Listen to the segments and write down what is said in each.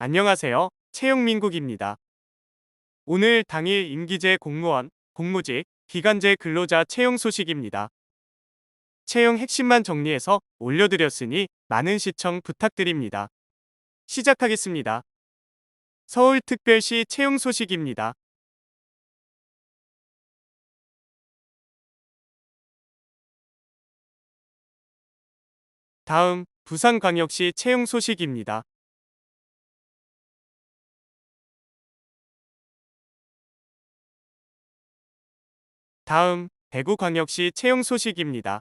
안녕하세요. 채용민국입니다. 오늘 당일 임기제 공무원, 공무직, 기간제 근로자 채용 소식입니다. 채용 핵심만 정리해서 올려드렸으니 많은 시청 부탁드립니다. 시작하겠습니다. 서울특별시 채용 소식입니다. 다음 부산광역시 채용 소식입니다. 다음 대구광역시 채용 소식입니다.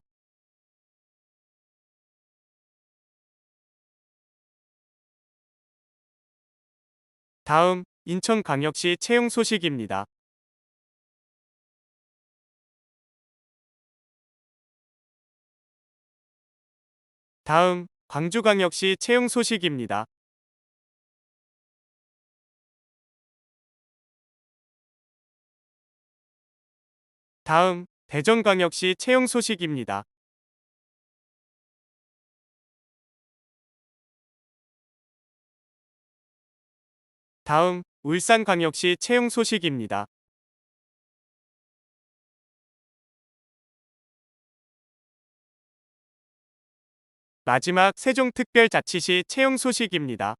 다음 인천광역시 채용 소식입니다. 다음 광주광역시 채용 소식입니다. 다음 대전광역시 채용 소식입니다. 다음 울산광역시 채용 소식입니다. 마지막 세종특별자치시 채용 소식입니다.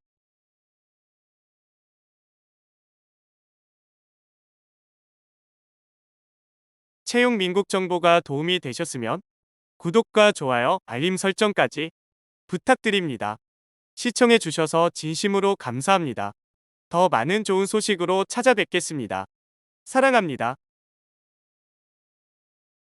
채용 민국 정보가 도움이 되셨으면 구독과 좋아요, 알림 설정까지 부탁드립니다. 시청해 주셔서 진심으로 감사합니다. 더 많은 좋은 소식으로 찾아뵙겠습니다. 사랑합니다.